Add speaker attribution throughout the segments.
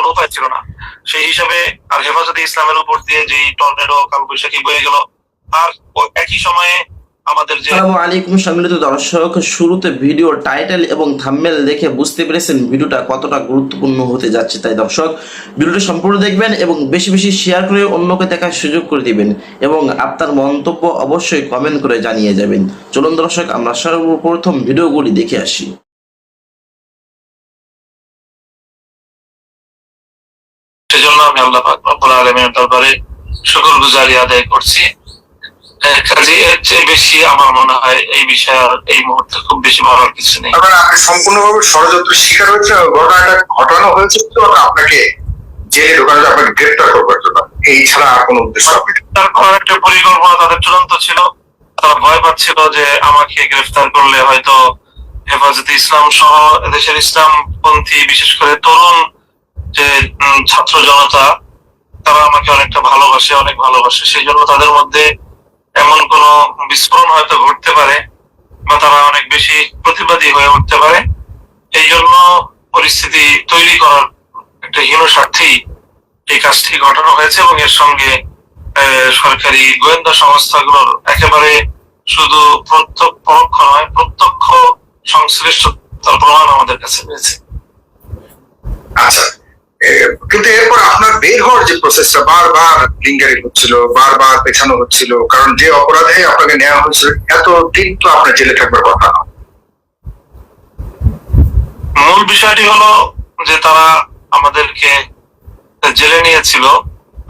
Speaker 1: কোনো উপায় ছিল না। সেই হিসাবে আর হেফাজতে ইসলামের উপর দিয়ে যে টর্নেডো, কালবৈশাখী বয়ে গেল, আর একই সময়ে আমাদের যে
Speaker 2: আলাইকুম সম্মিলিত দর্শক, শুরুতে ভিডিও টাইটেল এবং থাম্বনেল দেখে বুঝতে পেরেছেন ভিডিওটা কতটা গুরুত্বপূর্ণ হতে যাচ্ছে তাই দর্শক, ভিডিওটা সম্পূর্ণ দেখবেন এবং বেশি বেশি শেয়ার করে অন্যকে দেখার সুযোগ করে দিবেন এবং আপনার মন্তব্য অবশ্যই কমেন্ট করে জানিয়ে যাবেন। চলুন দর্শক, আমরা সর্বপ্রথম ভিডিওগুলি দেখে আসি।
Speaker 1: সেজন্য আমি আল্লাহ পাক রব্বুল আলামিনের দরবারে শুকর গুজারি আদায় করছি। কাজে এর চেয়ে বেশি আমার মনে হয় এই বিষয়ে এই মুহূর্তে খুব বেশি ভাবার কিছু নেই।
Speaker 3: মানে আপনি সম্পূর্ণভাবে ষড়যন্ত্র শিকার হয়েছে ঘটনাটা ঘটানো হয়েছে তো আপনাকে জেলে ঢোকানো আপনাকে গ্রেপ্তার করবার জন্য এই ছাড়া আর কোনো উদ্দেশ্য আপনি
Speaker 1: তারপর একটা পরিকল্পনা তাদের চূড়ান্ত ছিল। তারা ভয় পাচ্ছিল যে আমাকে গ্রেফতার করলে হয়তো হেফাজতে ইসলাম সহ দেশের ইসলামপন্থী বিশেষ করে তরুণ যে ছাত্র জনতা, তারা আমাকে অনেকটা ভালোবাসে, অনেক ভালোবাসে। সেই জন্য তাদের মধ্যে এমন কোন বিস্ফোরণ হয়তো ঘটতে পারে বা তারা অনেক বেশি প্রতিবাদী হয়ে উঠতে পারে। এই জন্য পরিস্থিতি তৈরি করার একটা হীন স্বার্থেই এই কাজটি ঘটানো হয়েছে এবং এর সঙ্গে সরকারি গোয়েন্দা সংস্থাগুলোর একেবারে শুধু পরোক্ষ নয়, প্রত্যক্ষ সংশ্লিষ্টতার প্রমাণ আমাদের কাছে রয়েছে।
Speaker 3: আচ্ছা। কিন্তু এরপর আপনার বের হওয়ার যে প্রসেসটা বারবার লিঙ্গারি হচ্ছিল, বারবার পেছানো হচ্ছিল, কারণ যে অপরাধে আপনাকে নেওয়া হয়েছিল, এত দিন তো আপনার জেলে থাকবার কথা না।
Speaker 1: মূল বিষয়টি হলো যে তারা আমাদেরকে জেলে নিয়েছিল,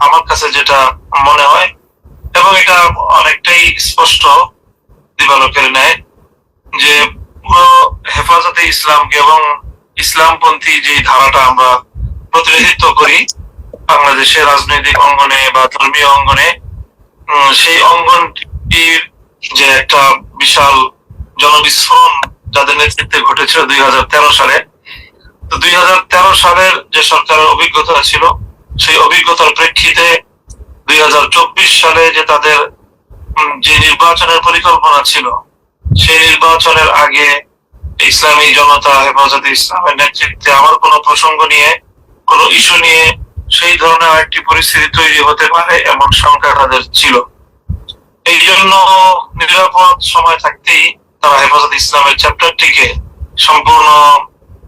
Speaker 1: আমার কাছে যেটা মনে হয়, এবং এটা অনেকটাই স্পষ্ট দিবালোকের ন্যায়, যে পুরো হেফাজতে ইসলামকে এবং ইসলামপন্থী যে ধারাটা আমরা প্রতিনিধিত্ব করি বাংলাদেশের রাজনৈতিক অঙ্গনে বা ধর্মীয় অঙ্গনে। সেই অঙ্গনটির যে একটা বিশাল জনবিস্ফোরণ যাদের নেতৃত্বে ঘটেছিল দুই সালে, তো দুই হাজার তেরো সালের যে সরকারের অভিজ্ঞতা ছিল, সেই অভিজ্ঞতার প্রেক্ষিতে দুই হাজার চব্বিশ সালে যে তাদের যে নির্বাচনের পরিকল্পনা ছিল, সেই নির্বাচনের আগে ইসলামী জনতা হেফাজতে ইসলামের নেতৃত্বে আমার কোনো প্রসঙ্গ নিয়ে কোনো ইস্যু নিয়ে সেই ধরনের একটি পরিস্থিতি তৈরি হতে পারে এমন শঙ্কা তাদের ছিল। এই জন্য নিরাপদ সময় থাকতেই তারা হেফাজত ইসলামের চ্যাপ্টারটিকে সম্পূর্ণ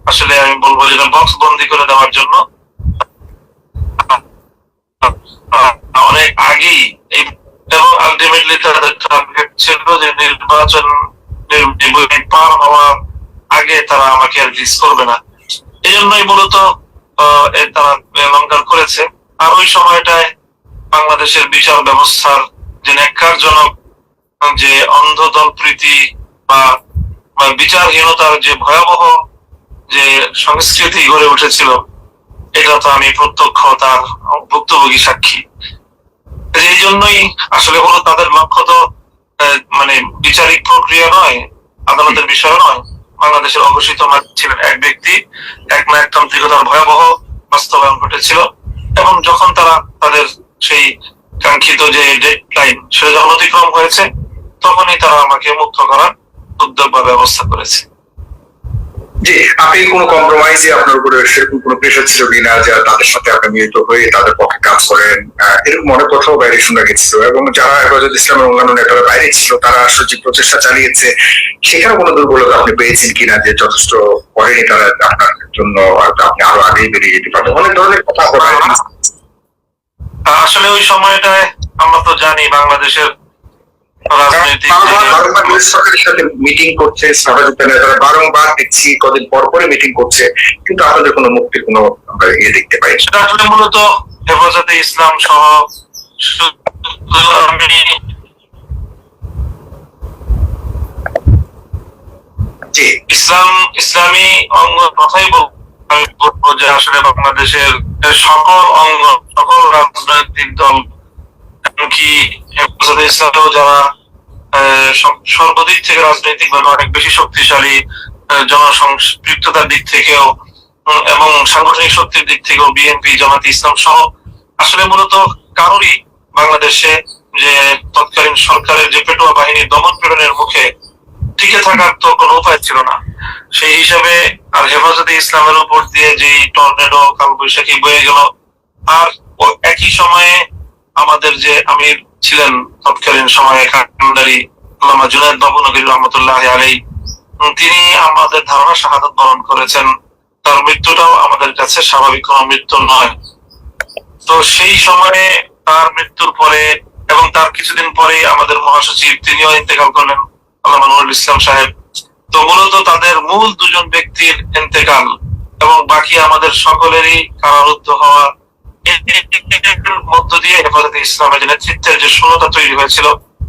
Speaker 1: আসলে আমি বলব যেটা বক্স বন্দি করে দেওয়ার জন্য। অনেক আগেই এই এবং আলটিমেটলি তাদের টার্গেট ছিল যে নির্বাচন পার হওয়ার আগে তারা আমাকে আর রিলিজ করবে না। এই জন্যই মূলত তারা লঙ্কার করেছে। আর ওই সময়টায় বাংলাদেশের বিচার ব্যবস্থার যে ন্যাক্কারজনক যে অন্ধদল প্রীতি বা বিচারহীনতার যে ভয়াবহ যে সংস্কৃতি গড়ে উঠেছিল, এটা তো আমি প্রত্যক্ষ তার ভুক্তভোগী সাক্ষী। এই জন্যই আসলে হলো তাদের লক্ষ্য তো মানে বিচারিক প্রক্রিয়া নয়, আদালতের বিষয় নয় বাংলাদেশের অঘোষিত ছিলেন এক ব্যক্তি, এক না একতান্ত্রিকতার ভয়াবহ বাস্তবায়ন ঘটেছিল এবং যখন তারা তাদের সেই কাঙ্ক্ষিত যে ডেড লাইন সেটা যখন অতিক্রম হয়েছে, তখনই তারা আমাকে মুক্ত করার উদ্যোগ বা ব্যবস্থা করেছে।
Speaker 3: জি আপনি কোনো কম্প্রোমাইজে আপনার উপরে সেরকম কোনো প্রেশার ছিল কিনা যে তাদের সাথে আপনি মিলিত হয়ে তাদের পক্ষে কাজ করেন এরকম অনেক কথাও বাইরে শোনা গেছিল এবং যারা হেফাজত ইসলামের অন্যান্য নেতারা বাইরে ছিল, তারা আসলে যে প্রচেষ্টা চালিয়েছে সেখানে কোনো দুর্বলতা আপনি পেয়েছেন কিনা যে যথেষ্ট করেনি তারা আপনার জন্য আপনি আরও আগেই বেরিয়ে যেতে পারবেন অনেক ধরনের কথা বলা।
Speaker 1: আসলে ওই সময়টায় আমরা তো জানি বাংলাদেশের
Speaker 3: মিটিং করছে বারংবার দেখছি কদিন পর পরে মিটিং করছে কিন্তু আপনাদের কোনো মুক্তির কোনো ইয়ে দেখতে পাই
Speaker 1: সেটা আসলে মূলত হেফাজতে ইসলাম সহ ইসলাম ইসলামী অঙ্গ কথাই বলব যে আসলে বাংলাদেশের সকল অঙ্গ সকল রাজনৈতিক দল এমনকি হেফাজতে ইসলামেও যারা সর্বদিক থেকে রাজনৈতিক ভাবে অনেক বেশি শক্তিশালী আহ, জনসম্পৃক্ততার দিক থেকেও এবং সাংগঠনিক শক্তির দিক থেকেও বিএনপি জামাত ইসলাম সহ আসলে মূলত কারোরই বাংলাদেশে যে তৎকালীন সরকারের যে পেটোয়া বাহিনীর দমন পীড়নের মুখে টিকে থাকার তো কোনো উপায় ছিল না। সেই হিসাবে আর হেফাজতে ইসলামের উপর দিয়ে যে টর্নেডো কালবৈশাখী বয়ে গেল আর একই সময়ে আমাদের যে আমির ছিলেন তৎকালীন সময়ে কান্ডারি আল্লামা জুনায়দ বাবু নবীর রহমতুল্লাহ আলাই তিনি আমাদের ধারণা শাহাদত বরণ করেছেন। তার মৃত্যুটাও আমাদের কাছে স্বাভাবিক কোনো মৃত্যু নয়। তো সেই সময়ে তার মৃত্যুর পরে এবং তার কিছুদিন পরে আমাদের মহাসচিব তিনিও ইন্তেকাল করলেন, আল্লামা নুরুল ইসলাম সাহেব। তো মূলত তাদের মূল দুজন ব্যক্তির ইন্তেকাল এবং বাকি আমাদের সকলেরই কারারুদ্ধ হওয়া মধ্য দিয়ে হেফাজতে ইসলামের যে নেতৃত্বের যে শূন্যতা তৈরি হয়েছিল,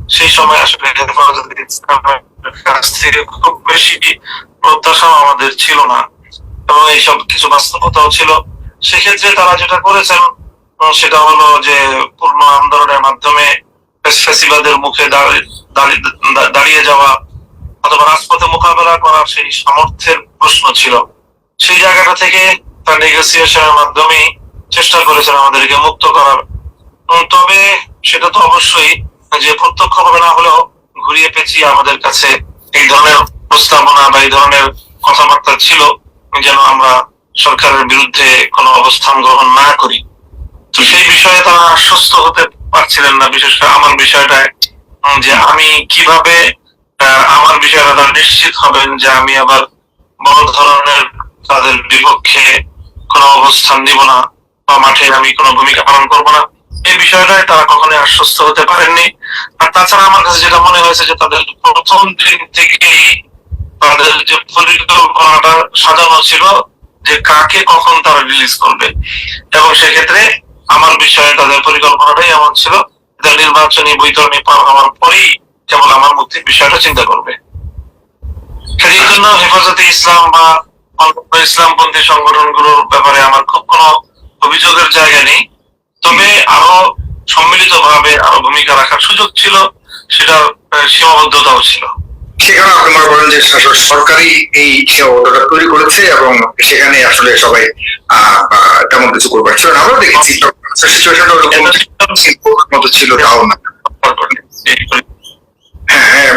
Speaker 1: সেই সময় আসলে হেফাজতে ইসলামের কাছ থেকে খুব বেশি প্রত্যাশা আমাদের ছিল না। এবং এইসব কিছু বাস্তবতাও ছিল। সেক্ষেত্রে তারা যেটা করেছেন সেটা হলো যে পূর্ণ আন্দোলনের মাধ্যমে ফেসিবাদের মুখে দাঁড়ি- দাঁড়ি- দাঁড়িয়ে যাওয়া অথবা রাজপথে মোকাবেলা করার সেই সামর্থ্যের প্রশ্ন ছিল। সেই জায়গাটা থেকে তার নেগোসিয়েশনের মাধ্যমে চেষ্টা করেছেন আমাদেরকে মুক্ত করার। তবে সেটা তো অবশ্যই যে প্রত্যক্ষ ভাবে না হলেও ঘুরিয়ে পেঁচিয়ে আমাদের কাছে এই ধরনের প্রস্তাবনা বা এই ধরনের কথাবার্তা ছিল, যেন আমরা সরকারের বিরুদ্ধে কোনো অবস্থান গ্রহণ না করি। তো সেই বিষয়ে তারা আশ্বস্ত হতে পারছিলেন না, বিশেষ করে আমার বিষয়টা যে আমি কীভাবে আমার বিষয়টা তারা নিশ্চিত হবেন যে আমি আবার বড় ধরনের তাদের বিপক্ষে কোনো অবস্থান নিব না। বা মাঠে আমি কোনো ভূমিকা পালন করব না। এই বিষয়টায় তারা কখনোই আশ্বস্ত হতে পারেননি। আর তাছাড়া আমার কাছে যেটা মনে হয়েছে যে তাদের প্রথম দিন থেকেই তাদের যে পরিকল্পনাটা সাজানো ছিল যে কাকে কখন তারা রিলিজ করবে। এবং সেক্ষেত্রে আমার বিষয়ে তাদের পরিকল্পনাটাই এমন ছিল নির্বাচনী বৈতরণী পার হওয়ার পরেই কেবল আমার মুক্তির বিষয়টা চিন্তা করবে। সেই জন্য হেফাজতে ইসলাম বা ইসলামপন্থী সংগঠনগুলোর ব্যাপারে আমার খুব কোনো অভিযোগের জায়গা নেই। তবে আরও সম্মিলিত ভাবে আরও ভূমিকা রাখার সুযোগ ছিল সেটার সীমাবদ্ধতাও ছিল।
Speaker 3: সেখানে আপনি মনে করেন যে শাসক সরকারই এই সীমাবদ্ধতা তৈরি করেছে এবং সেখানে আসলে সবাই তেমন কিছু করবে ছিল না আমরা দেখেছি সিচুয়েশনটা ওরকম মতো ছিল তাও না। হ্যাঁ হ্যাঁ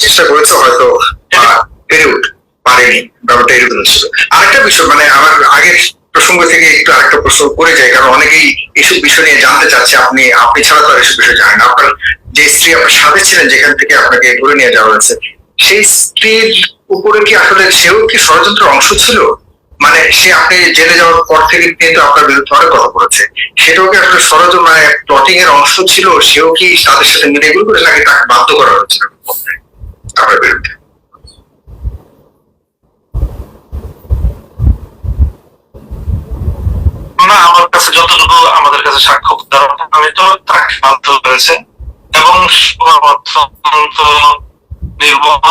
Speaker 3: চেষ্টা করেছে হয়তো আহ, পেরে উঠ পারেনি ব্যাপারটা এরকম ছিল। আরেকটা বিষয় মানে আমার আগের প্রসঙ্গ থেকে একটু আরেকটা প্রশ্ন করে যায় কারণ অনেকেই এসব বিষয় নিয়ে জানতে চাচ্ছে, আপনি আপনি ছাড়া তো এসব বিষয় জানেন। আপনার যে স্ত্রী আপনার সাথে ছিলেন যেখান থেকে আপনাকে ধরে নিয়ে যাওয়া হয়েছে, সেই স্ত্রীর উপরে কি আসলে সেও কি ষড়যন্ত্রের অংশ ছিল? মানে সে আপনি জেলে যাওয়ার পর থেকে কিন্তু আপনার বিরুদ্ধে অনেক কথা বলেছে। সেটাও কি আসলে ষড়যন্ত্র মানে প্লটিং এর অংশ ছিল? সেও কি তাদের সাথে মিলে এগুলো করে নাকি তাকে বাধ্য করা হয়েছিল আপনার বিরুদ্ধে?
Speaker 1: না, আমার কাছে যতটুকু আমাদের কাছে সাক্ষ্য উদাহরণ আমি তো তাকে বাধ্য করেছে। এবং অত্যন্ত নির্মম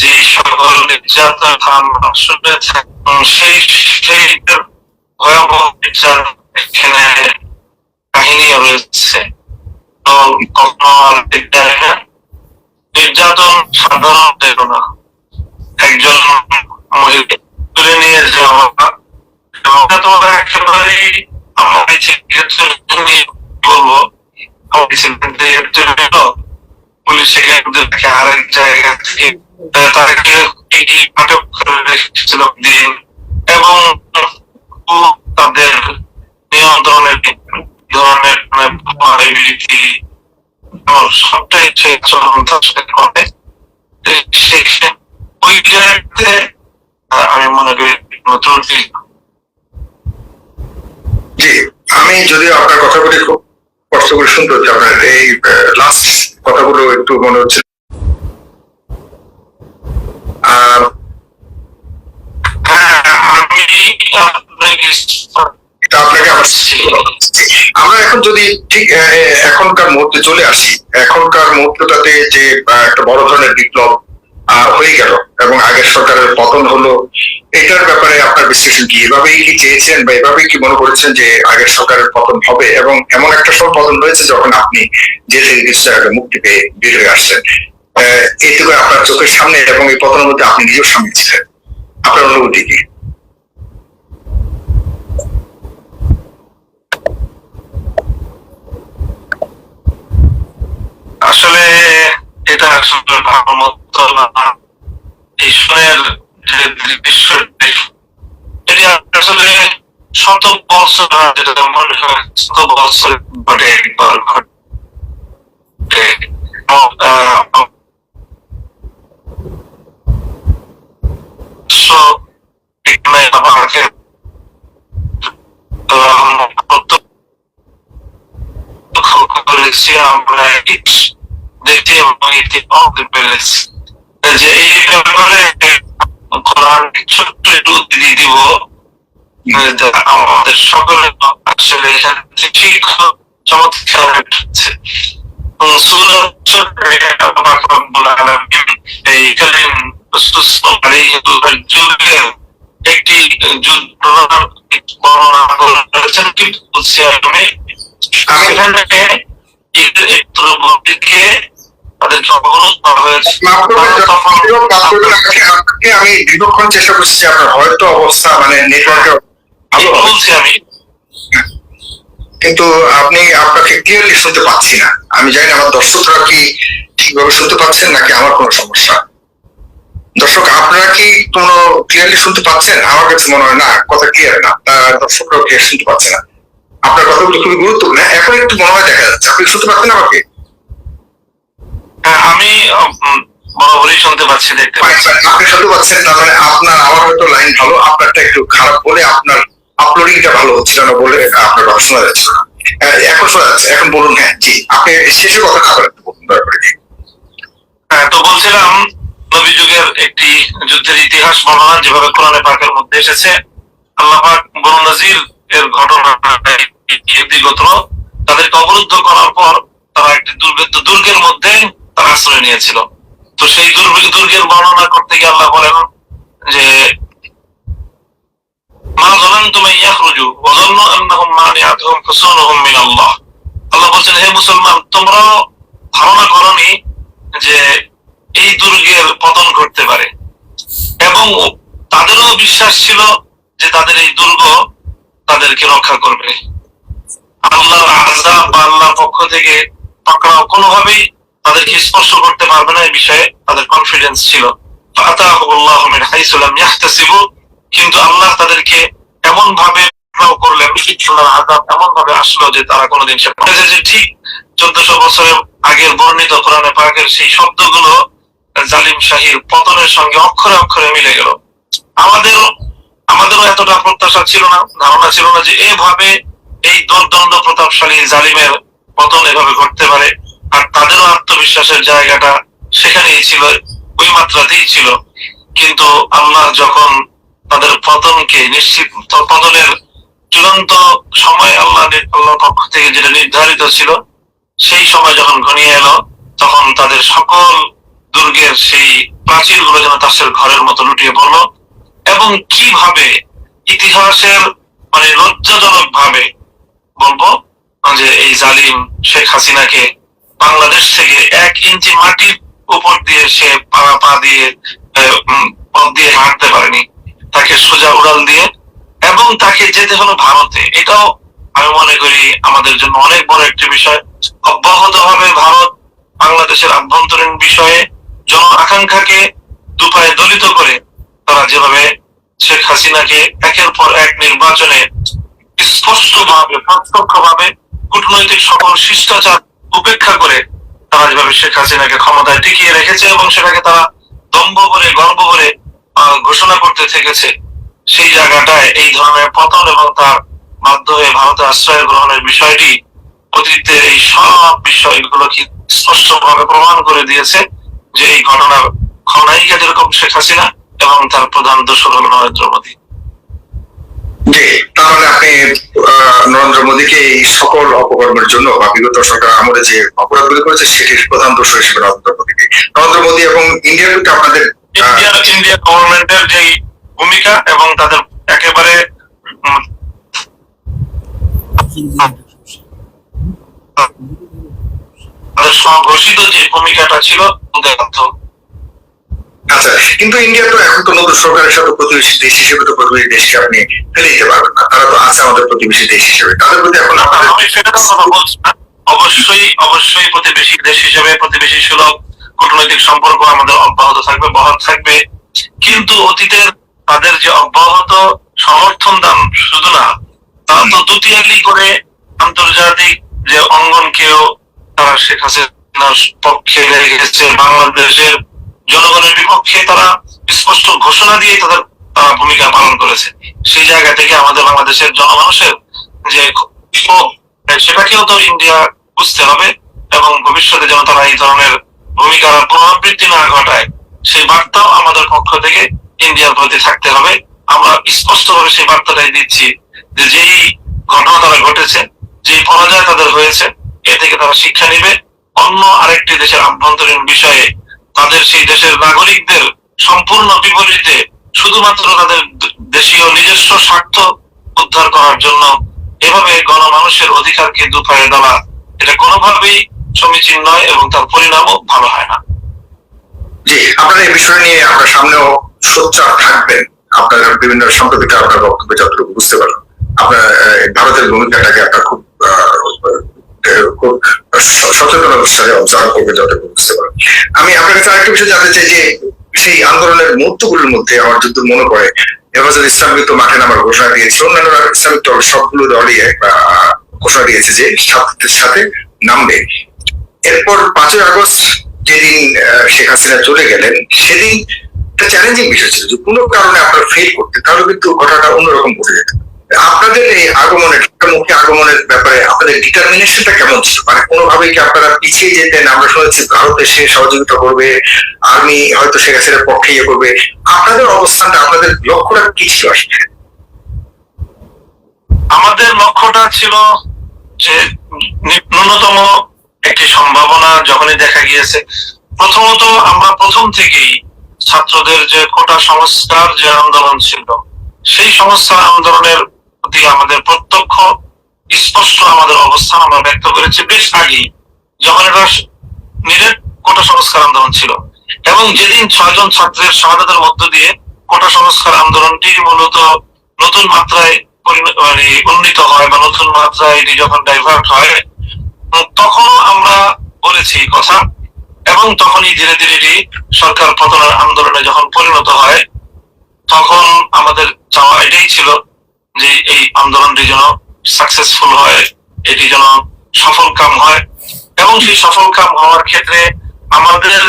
Speaker 1: যে সকল নির্যাতন আমরা সেই সেই ভয়াবহ নির্যাতন এখানে কাহিনীও রয়েছে। তো কখনো নির্যাতন সাধারণ না। একজন মহিলা তুলে নিয়ে যাওয়া এটা তো একেবারেই আমার আমি বলব আমার পুলিশ সেখানে আরেক জায়গা থেকে তাদের নিয়ন্ত্রণের ধরনের মানে সবটাই সে আচরণ তার করে ওই জায়গাতে আমি মনে করি নতুন
Speaker 3: জি আমি যদি আপনার কথাগুলি খুব কষ্ট করে শুনতে হচ্ছে আপনার এই লাস্ট কথাগুলো একটু মনে হচ্ছে।
Speaker 1: হ্যাঁ
Speaker 3: আমরা এখন যদি ঠিক এখনকার মুহূর্তে চলে আসি এখনকার মুহূর্তটাতে যে একটা বড় ধরনের বিপ্লব আহ, হয়ে গেল এবং আগের সরকারের পতন হলো এটার ব্যাপারে আপনার বিশ্লেষণ কি? এভাবেই কি চেয়েছেন বা এভাবেই কি মনে করেছেন যে আগের সরকারের পতন হবে? এবং এমন একটা সব পতন হয়েছে যখন আপনি জেল থেকে কিছু মুক্তি পেয়ে বের হয়ে আসছেন আহ, এইটুকু আপনার চোখের সামনে এবং এই পতনের মধ্যে আপনি নিজেও সামিল ছিলেন। আপনার অনুভূতি কি?
Speaker 1: আসলে এটা আসলে ভাবার মতো ঈশ্বরের যে দৃশ্য এটি আসলে শত বছর যেটা মনে হয় শত বছর ঘটে একবার ঘটে আমাকে করেছি আমরা দেখতে এবং অবধি পেরেছি যে এই ব্যাপারে কোরআন ছোট্ট একটু উদ্ধৃতি দিব। আমাদের সকলের আসলে এখানে ঠিক চমৎকার একটি যুদ্ধ বর্ণনা করেছেন কিন্তু সেখানে একটু হয়েছে।
Speaker 3: আমি দীর্ঘক্ষণ চেষ্টা করছি যে আপনার হয়তো অবস্থা মানে নেটওয়ার্কের ভালো
Speaker 1: বলছি আমি।
Speaker 3: কিন্তু আপনি আপনাকে ক্লিয়ারলি শুনতে পাচ্ছি না। আমি জানি আমার দর্শকরা কি ঠিকভাবে শুনতে পাচ্ছেন নাকি আমার কোনো সমস্যা। দর্শক আপনারা কি কোনো ক্লিয়ারলি শুনতে পাচ্ছেন? আমার কাছে মনে হয় না কথা ক্লিয়ার না। দর্শকরাও ক্লিয়ার শুনতে পাচ্ছে না। আপনার কথাগুলো খুবই গুরুত্বপূর্ণ। এখন একটু মনে হয় দেখা যাচ্ছে। আপনি শুনতে পাচ্ছেন আমাকে?
Speaker 1: হ্যাঁ, আমি উম, বরাবরই শুনতে পাচ্ছি দেখতে পাচ্ছি।
Speaker 3: আপনি শুনতে পাচ্ছেন তার মানে আপনার আমার হয়তো লাইন ভালো আপনারটা একটু খারাপ বলে আপনার আপলোডিংটা ভালো হচ্ছিল না বলে আপনার কথা শোনা যাচ্ছে। না এখন শোনা যাচ্ছে এখন বলুন হ্যাঁ জি। আপনি শেষের কথা আবার একটু বলুন দয়া করে
Speaker 1: হ্যাঁ, তো বলছিলাম নবী যুগের একটি যুদ্ধের ইতিহাস বর্ণনা যেভাবে কোরআনে পাকের মধ্যে এসেছে আল্লাহ পাক বনু নাজির এর ঘটনা তাদেরকে অবরুদ্ধ করার পর তারা একটি দুর্গের মধ্যে তারা আশ্রয় নিয়েছিল তো সেই দুর্গ দুর্গের বর্ণনা করতে গিয়ে আল্লাহ বলেন যে মা ظننتم أن يخرجوا وظنوا أنهم مانعتهم حصونهم من الله আল্লাহ বলছেন হে মুসলমান তোমরাও ধারণা করনি যে এই দুর্গের পতন ঘটতে পারে এবং তাদেরও বিশ্বাস ছিল যে তাদের এই দুর্গ তাদেরকে রক্ষা করবে আল্লাহর আজাব বা আল্লাহর পক্ষ থেকে পাকড়াও কোনোভাবেই তাদেরকে স্পর্শ করতে পারবে না এই বিষয়ে তাদের কনফিডেন্স ছিল। কিন্তু আল্লাহ তাদেরকে এমন ভাবে আসলো যে তারা কোনোদিন ঠিক চোদ্দশো বছরের আগের বর্ণিত কোরআনে পাকের সেই শব্দগুলো জালিম শাহীর পতনের সঙ্গে অক্ষরে অক্ষরে মিলে গেল। আমাদের, আমাদেরও এতটা প্রত্যাশা ছিল না, ধারণা ছিল না যে এভাবে এই দোর্দণ্ড প্রতাপশালী জালিমের পতন এভাবে ঘটতে পারে। আর তাদেরও আত্মবিশ্বাসের জায়গাটা সেখানেই ছিল, ওই মাত্রাতেই ছিল। কিন্তু আল্লাহ যখন তাদের পতনকে নিশ্চিত, পতনের চূড়ান্ত সময় আল্লাহ আল্লাহ পক্ষ থেকে যেটা নির্ধারিত ছিল, সেই সময় যখন ঘনিয়ে এলো, তখন তাদের সকল দুর্গের সেই প্রাচীরগুলো যেন তাসের ঘরের মতো লুটিয়ে পড়ল এবং কীভাবে ইতিহাসের মানে লজ্জাজনক ভাবে বলব, যে এই জালিম শেখ হাসিনাকে বাংলাদেশ থেকে এক ইঞ্চি মাটির উপর দিয়ে সে পা পা দিয়ে পথ দিয়ে হাঁটতে পারেনি। তাকে সোজা উড়াল দিয়ে এবং তাকে যেতে হলো ভারতে। এটাও আমি মনে করি আমাদের জন্য অনেক বড় একটি বিষয়। অব্যাহত ভাবে ভারত বাংলাদেশের আভ্যন্তরীণ বিষয়ে জন আকাঙ্ক্ষাকে দুপায়ে দলিত করে তারা যেভাবে শেখ হাসিনাকে একের পর এক নির্বাচনে স্পষ্ট ভাবে প্রত্যক্ষ ভাবে কূটনৈতিক সকল শিষ্টাচার উপেক্ষা করে তারা যেভাবে শেখ হাসিনাকে ক্ষমতায় টিকিয়ে রেখেছে এবং সেটাকে তারা দম্ভ বলে, গর্ব বলে ঘোষণা করতে থেকেছে, সেই জায়গাটায় এই ধরনের পতন এবং তার মাধ্যমে ভারতে আশ্রয় গ্রহণের বিষয়টি অতীতের এই সব বিষয়গুলো কি স্পষ্টভাবে প্রমাণ করে দিয়েছে যে এই ঘটনার খনায়িকা যেরকম শেখ হাসিনা এবং তার প্রধান দোষর হল নরেন্দ্র মোদী।
Speaker 3: জি তাহলে আপনি নরেন্দ্র মোদীকে এই সকল অপকর্মের জন্য বা বিগত সরকার আমলে যে অপরাধগুলি করেছে সেটির প্রধান দোষ হিসেবে নরেন্দ্র মোদীকে। নরেন্দ্র মোদী এবং ইন্ডিয়ার প্রতি আপনাদের
Speaker 1: ইন্ডিয়া গভর্নমেন্টের যে ভূমিকা এবং তাদের একেবারে তাদের যে ভূমিকাটা ছিল
Speaker 3: আচ্ছা কিন্তু ইন্ডিয়া তো এখন তো নতুন সরকারের সাথে প্রতিবেশী দেশ হিসেবে তো প্রতিবেশী দেশকে আপনি ফেলে দিতে পারবেন না। তারা তো আছে আমাদের প্রতিবেশী দেশ হিসেবে। তাদের প্রতি এখন
Speaker 1: আমি সেটার কথা বলছি না। অবশ্যই অবশ্যই প্রতিবেশী দেশ হিসেবে প্রতিবেশী সুলভ কূটনৈতিক সম্পর্ক আমাদের অব্যাহত থাকবে বহাল থাকবে। কিন্তু অতীতের তাদের যে অব্যাহত সমর্থন দান শুধু না তারা তো দুতিয়ালি করে আন্তর্জাতিক যে অঙ্গনকেও তারা শেখ হাসিনার পক্ষে লেগেছে বাংলাদেশের জনগণের বিপক্ষে তারা স্পষ্ট ঘোষণা দিয়ে তাদের ভূমিকা পালন করেছে। সেই জায়গা থেকে আমাদের বাংলাদেশের জনমানুষের যে সেটাকেও তো ইন্ডিয়া বুঝতে হবে এবং ভবিষ্যতে যেন তারা এই ধরনের ভূমিকার পুনরাবৃত্তি না ঘটায়, সেই বার্তাও আমাদের পক্ষ থেকে ইন্ডিয়ার প্রতি থাকতে হবে। আমরা স্পষ্টভাবে সেই বার্তাটাই দিচ্ছি যে যেই ঘটনা তারা ঘটেছে যে পরাজয় তাদের হয়েছে, এ থেকে তারা শিক্ষা নিবে। অন্য আরেকটি দেশের আভ্যন্তরীণ বিষয়ে তাদের সেই দেশের নাগরিকদের সম্পূর্ণ বিপরীতে শুধুমাত্র তাদের দেশীয় নিজস্ব স্বার্থ উদ্ধার করার জন্য এভাবে গণমানুষের অধিকারকে দুপায়ে দেওয়া, এটা কোনোভাবেই সমীচীন নয় এবং তার পরিণামও ভালো হয় না।
Speaker 3: জি, আপনারা এই বিষয় নিয়ে আপনার সামনেও সোচ্চার থাকবেন। আপনার বিভিন্ন সাম্প্রতিক আপনার বক্তব্য যতটুকু বুঝতে পারলাম। আপনার ভারতের ভূমিকাটাকে আপনার খুব খুব সচেতনতার সাথে অবজার্ভ করবে যতটুকু বুঝতে পারলাম। আমি আপনার কাছে আরেকটা বিষয় জানতে চাই যে সেই আন্দোলনের মুহূর্তগুলোর মধ্যে আমার যদি মনে পড়ে। হেফাজত ইসলাম কিন্তু মাঠে নামার ঘোষণা দিয়েছে। অন্যান্য ইসলামিক দল সবগুলো দলই ঘোষণা দিয়েছে যে ছাত্রদের সাথে নামবে। এরপর পাঁচই আগস্ট যেদিন শেখ হাসিনা চলে গেলেন, সেদিন একটা চ্যালেঞ্জিং বিষয় ছিল যে কোনো কারণে আপনারা ফেল করতে, তাহলে কিন্তু ঘটনাটা অন্যরকম ঘটে যেত। আপনাদের এই আগমনের মুখে আগমনের ব্যাপারে আপনাদের ডিটারমিনেশনটা কেমন ছিল? মানে কোনোভাবে কি আপনারা পিছিয়ে যেতেন? আমরা শুনেছি ভারত এসে সহযোগিতা করবে আর্মি হয়তো শেখ হাসিনার পক্ষে ইয়ে করবে। আপনাদের অবস্থানটা, আপনাদের লক্ষ্যটা কি ছিল আসলে?
Speaker 1: আমাদের লক্ষ্যটা ছিল যে ন্যূনতম একটি সম্ভাবনা যখনই দেখা গিয়েছে, প্রথমত আমরা প্রথম থেকেই ছাত্রদের যে কোটা সংস্কার যে আন্দোলন ছিল, সেই সংস্কার আন্দোলনের প্রতি আমাদের প্রত্যক্ষ, স্পষ্ট আমাদের অবস্থান আমরা ব্যক্ত করেছি বেশ আগেই। যখন এটা নিরেট কোটা সংস্কার আন্দোলন ছিল। এবং যেদিন ছয়জন ছাত্রের শাহাদাতের মধ্য দিয়ে কোটা সংস্কার আন্দোলনটি মূলত নতুন মাত্রায় মানে উন্নীত হয় বা নতুন মাত্রায় এটি যখন ডাইভার্ট হয় তখন আমরা বলেছি কথা। এবং তখনই ধীরে ধীরে এটি সরকার পতনের আন্দোলনে যখন পরিণত হয়, তখন আমাদের চাওয়া এটাই ছিল যে এই আন্দোলনটি যেন সাকসেসফুল হয়, এটি যেন সফল কাম হয়। এবং সেই সফল কাম হওয়ার ক্ষেত্রে আমাদের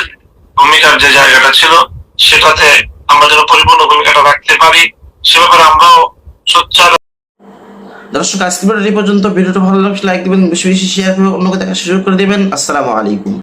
Speaker 1: ভূমিকার যে জায়গাটা ছিল, সেটাতে আমরা যেন পরিপূর্ণ ভূমিকাটা রাখতে পারি, সে ব্যাপারে আমরাও সোচ্চার।
Speaker 2: দর্শক আজকে এই পর্যন্ত। ভিডিওটা ভালো লাগলে লাইক দিবেন, বেশি বেশি শেয়ার করে অন্যকে দেখা সুযোগ করে দিবেন। আসসালামু আলাইকুম।